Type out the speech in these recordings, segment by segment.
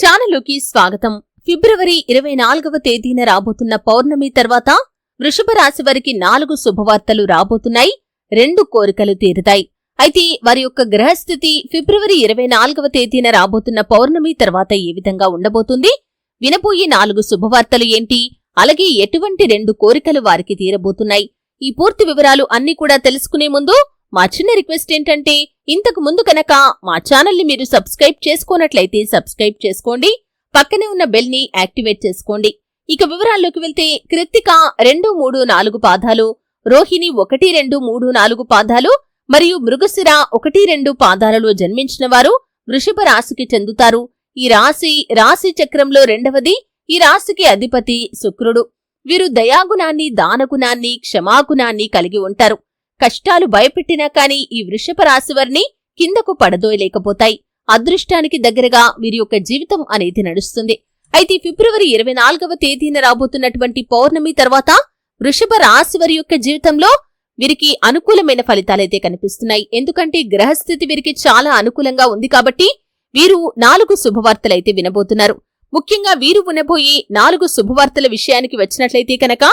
ఛానలుకి స్వాగతం. ఫిబ్రవరి ఇరవై నాలుగవ తేదీన రాబోతున్న పౌర్ణమి తర్వాత వృషభ రాశి వారికి నాలుగు శుభవార్తలు రాబోతున్నాయి. రెండు కోరికలు తీరుతాయి. అయితే వారి యొక్క గ్రహస్థితి ఫిబ్రవరి ఇరవై నాలుగవ తేదీన రాబోతున్న పౌర్ణమి తర్వాత ఏ విధంగా ఉండబోతుంది? వినబోయే నాలుగు శుభవార్తలు ఏంటి? అలాగే ఎటువంటి రెండు కోరికలు వారికి తీరబోతున్నాయి? ఈ పూర్తి వివరాలు అన్ని కూడా తెలుసుకునే ముందు మా చిన్న రిక్వెస్ట్ ఏంటంటే ఇంతకు ముందు కనుక మా ఛానల్ని మీరు సబ్స్క్రైబ్ చేసుకోనట్లయితే సబ్స్క్రైబ్ చేసుకోండి పక్కనే ఉన్న బెల్ని యాక్టివేట్ చేసుకోండి. ఇక వివరాల్లోకి వెళ్తే కృత్తిక రెండు మూడు నాలుగు పాదాలు రోహిణి ఒకటి రెండు మూడు నాలుగు పాదాలు మరియు మృగశిర ఒకటి రెండు పాదాలలో జన్మించిన వారు వృషభ రాశికి చెందుతారు. ఈ రాశి రాశి చక్రంలో రెండవది ఈ రాశికి అధిపతి శుక్రుడు. వీరు దయాగుణాన్ని దానగుణాన్ని క్షమాగుణాన్ని కలిగి ఉంటారు. కష్టాలు భయపెట్టినా కాని ఈ వృషభ రాశివారిని కిందకు పడదోయలేకపోతాయి. అదృష్టానికి దగ్గరగా వీరి యొక్క జీవితం అనేది నడుస్తుంది. అయితే ఫిబ్రవరి ఇరవై నాలుగవ తేదీన రాబోతున్నటువంటి పౌర్ణమి తర్వాత వృషభ రాశి వారి యొక్క జీవితంలో వీరికి అనుకూలమైన ఫలితాలైతే కనిపిస్తున్నాయి. ఎందుకంటే గ్రహస్థితి వీరికి చాలా అనుకూలంగా ఉంది కాబట్టి వీరు నాలుగు శుభవార్తలైతే వినబోతున్నారు. ముఖ్యంగా వీరు వినబోయే నాలుగు శుభవార్తల విషయానికి వచ్చినట్లయితే కనుక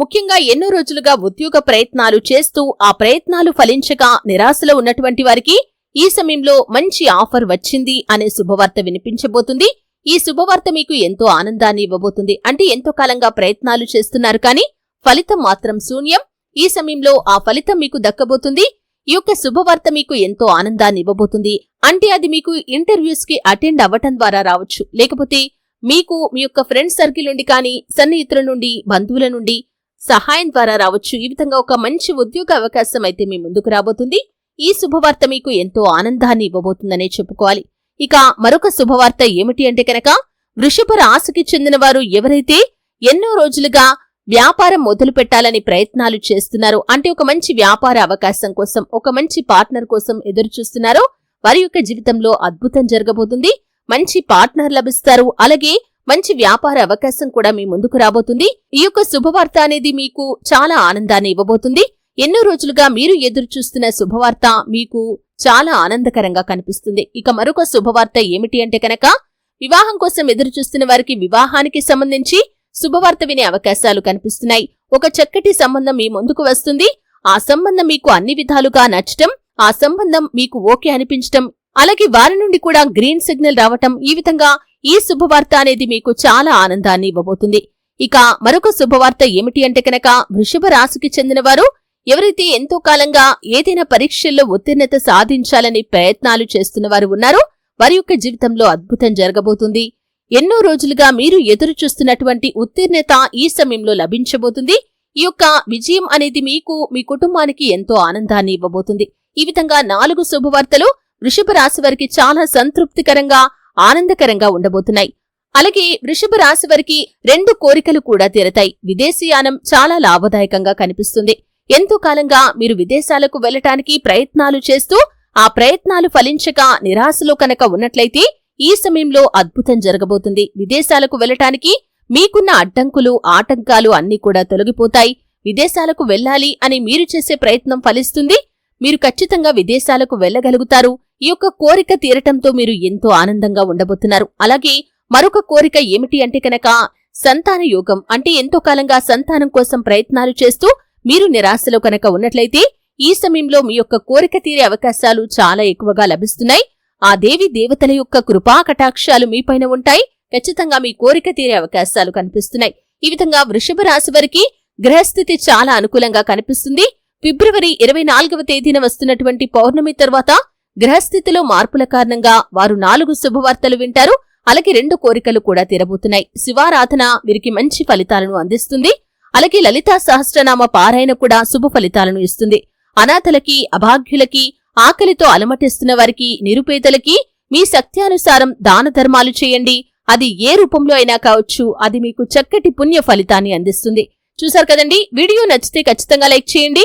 ముఖ్యంగా ఎన్నో రోజులుగా ఉద్యోగ ప్రయత్నాలు చేస్తూ ఆ ప్రయత్నాలు ఫలించక నిరాశలో ఉన్నటువంటి వారికి ఈ సమయంలో మంచి ఆఫర్ వచ్చింది అనే శుభవార్త వినిపించబోతుంది. ఈ శుభవార్త మీకు ఎంతో ఆనందాన్ని ఇవ్వబోతుంది. అంటే ఎంతో కాలంగా ప్రయత్నాలు చేస్తున్నారు కానీ ఫలితం మాత్రం శూన్యం. ఈ సమయంలో ఆ ఫలితం మీకు దక్కబోతుంది. ఈ యొక్క శుభవార్త మీకు ఎంతో ఆనందాన్ని ఇవ్వబోతుంది. అంటే అది మీకు ఇంటర్వ్యూస్కి అటెండ్ అవ్వటం ద్వారా రావచ్చు. లేకపోతే మీకు మీ యొక్క ఫ్రెండ్ సర్కిల్ నుండి కానీ సన్నిహితుల నుండి బంధువుల నుండి సహాయం ద్వారా రావచ్చు. ఈ విధంగా ఒక మంచి ఉద్యోగ అవకాశం అయితే మీ ముందుకు రాబోతుంది. ఈ శుభవార్త మీకు ఎంతో ఆనందాన్ని ఇవ్వబోతుందనే చెప్పుకోవాలి. ఇక మరొక శుభవార్త ఏమిటి అంటే కనుక వృషభ రాశికి చెందిన వారు ఎవరైతే ఎన్నో రోజులుగా వ్యాపారం మొదలు పెట్టాలని ప్రయత్నాలు చేస్తున్నారో అంటే ఒక మంచి వ్యాపార అవకాశం కోసం ఒక మంచి పార్ట్నర్ కోసం ఎదురు చూస్తున్నారో వారి యొక్క జీవితంలో అద్భుతం జరగబోతుంది. మంచి పార్ట్నర్ లభిస్తారు. అలాగే మంచి వ్యాపార అవకాశం కూడా మీ ముందుకు రాబోతుంది. ఈ యొక్క శుభవార్త అనేది మీకు చాలా ఆనందాన్ని ఇవ్వబోతుంది. ఎన్నో రోజులుగా మీరు ఎదురు చూస్తున్న శుభవార్త మీకు చాలా ఆనందకరంగా కనిపిస్తుంది. ఇక మరొక శుభవార్త ఏమిటి అంటే కనుక వివాహం కోసం ఎదురు చూస్తున్న వారికి వివాహానికి సంబంధించి శుభవార్త వినే అవకాశాలు కనిపిస్తున్నాయి. ఒక చక్కటి సంబంధం మీ ముందుకు వస్తుంది. ఆ సంబంధం మీకు అన్ని విధాలుగా నచ్చటం ఆ సంబంధం మీకు ఓకే అనిపించటం అలాగే వారి నుండి కూడా గ్రీన్ సిగ్నల్ రావటం ఈ విధంగా ఈ శుభవార్త అనేది మీకు చాలా ఆనందాన్ని ఇవ్వబోతుంది. ఇక మరొక శుభవార్త ఏమిటి అంటే కనుక వృషభ రాశికి చెందిన వారు ఎవరైతే ఎంతో కాలంగా ఏదైనా పరీక్షల్లో ఉత్తీర్ణత సాధించాలని ప్రయత్నాలు చేస్తున్న వారు ఉన్నారో వారి యొక్క జీవితంలో అద్భుతం జరగబోతుంది. ఎన్నో రోజులుగా మీరు ఎదురు చూస్తున్నటువంటి ఉత్తీర్ణత ఈ సమయంలో లభించబోతుంది. ఈ యొక్క విజయం అనేది మీకు మీ కుటుంబానికి ఎంతో ఆనందాన్ని ఇవ్వబోతుంది. ఈ విధంగా నాలుగు శుభవార్తలు వృషభ రాశి వారికి చాలా సంతృప్తికరంగా ఆనందకరంగా ఉండబోతున్నాయి. అలాగే వృషభ రాశి వారికి రెండు కోరికలు కూడా తీరతాయి. విదేశీయానం చాలా లాభదాయకంగా కనిపిస్తుంది. ఎంతో కాలంగా మీరు విదేశాలకు వెళ్ళటానికి ప్రయత్నాలు చేస్తూ ఆ ప్రయత్నాలు ఫలించక నిరాశలో కనుక ఉన్నట్లయితే ఈ సమయంలో అద్భుతం జరగబోతుంది. విదేశాలకు వెళ్ళటానికి మీకున్న అడ్డంకులు ఆటంకాలు అన్నీ కూడా తొలగిపోతాయి. విదేశాలకు వెళ్ళాలి అని మీరు చేసే ప్రయత్నం ఫలిస్తుంది. మీరు ఖచ్చితంగా విదేశాలకు వెళ్ళగలుగుతారు ఈ యొక్క కోరిక తీరటంతో మీరు ఎంతో ఆనందంగా ఉండబోతున్నారు. అలాగే మరొక కోరిక ఏమిటి అంటే కనుక సంతాన యోగం అంటే ఎంతో కాలంగా సంతానం కోసం ప్రయత్నాలు చేస్తూ మీరు నిరాశలో కనుక ఉన్నట్లయితే ఈ సమయంలో మీ యొక్క కోరిక తీరే అవకాశాలు చాలా ఎక్కువగా లభిస్తున్నాయి. ఆ దేవి దేవతల యొక్క కృపా కటాక్షాలు మీపైన ఉంటాయి. ఖచ్చితంగా మీ కోరిక తీరే అవకాశాలు కనిపిస్తున్నాయి. ఈ విధంగా వృషభ రాశి వారికి గ్రహస్థితి చాలా అనుకూలంగా కనిపిస్తుంది. ఫిబ్రవరి ఇరవై నాలుగవ తేదీన వస్తున్నటువంటి పౌర్ణమి తర్వాత గ్రహస్థితిలో మార్పుల కారణంగా వారు నాలుగు శుభవార్తలు వింటారు. అలాగే రెండు కోరికలు కూడా తీరబోతున్నాయి. శివారాధన వీరికి మంచి ఫలితాలను అందిస్తుంది. అలాగే లలితా సహస్రనామ పారాయణ కూడా శుభ ఫలితాలను ఇస్తుంది. అనాథలకి అభాగ్యులకి ఆకలితో అలమటిస్తున్న వారికి నిరుపేదలకి మీ శక్త్యానుసారం దాన ధర్మాలు చేయండి. అది ఏ రూపంలో అయినా కావచ్చు అది మీకు చక్కటి పుణ్య ఫలితాన్ని అందిస్తుంది. చూశారు కదండి? వీడియో నచ్చితే ఖచ్చితంగా లైక్ చేయండి.